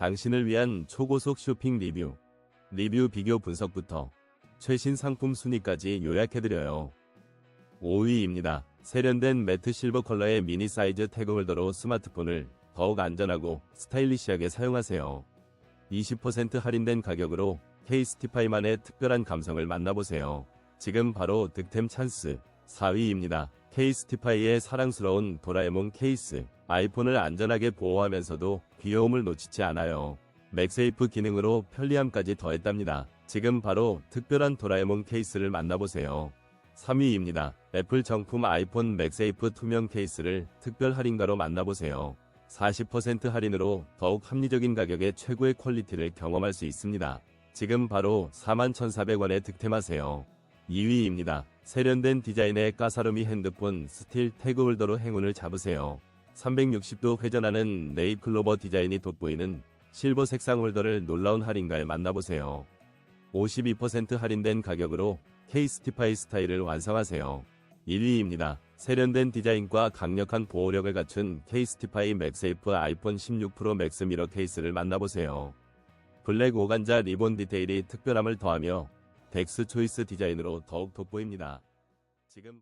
당신을 위한 초고속 쇼핑 리뷰, 리뷰 비교 분석부터 최신 상품 순위까지 요약해드려요. 5위입니다. 세련된 매트 실버 컬러의 미니 사이즈 태그 홀더로 스마트폰을 더욱 안전하고 스타일리시하게 사용하세요. 20% 할인된 가격으로 케이스티파이만의 특별한 감성을 만나보세요. 지금 바로 득템 찬스 4위입니다. 케이스티파이의 사랑스러운 도라에몽 케이스 아이폰을 안전하게 보호하면서도 귀여움을 놓치지 않아요. 맥세이프 기능으로 편리함까지 더했답니다. 지금 바로 특별한 도라에몽 케이스를 만나보세요. 3위입니다. 애플 정품 아이폰 맥세이프 투명 케이스를 특별 할인가로 만나보세요. 40% 할인으로 더욱 합리적인 가격에 최고의 퀄리티를 경험할 수 있습니다. 지금 바로 41,400원에 득템하세요. 2위입니다. 세련된 디자인의 까사로미 핸드폰 스틸 태그 홀더로 행운을 잡으세요. 360도 회전하는 네잎클로버 디자인이 돋보이는 실버 색상 홀더를 놀라운 할인가에 만나보세요. 52% 할인된 가격으로 케이스티파이 스타일을 완성하세요. 1위입니다. 세련된 디자인과 강력한 보호력을 갖춘 케이스티파이 맥세이프 아이폰 16 프로 맥스 미러 케이스를 만나보세요. 블랙 오간자 리본 디테일이 특별함을 더하며 덱스 초이스 디자인으로 더욱 돋보입니다. 지금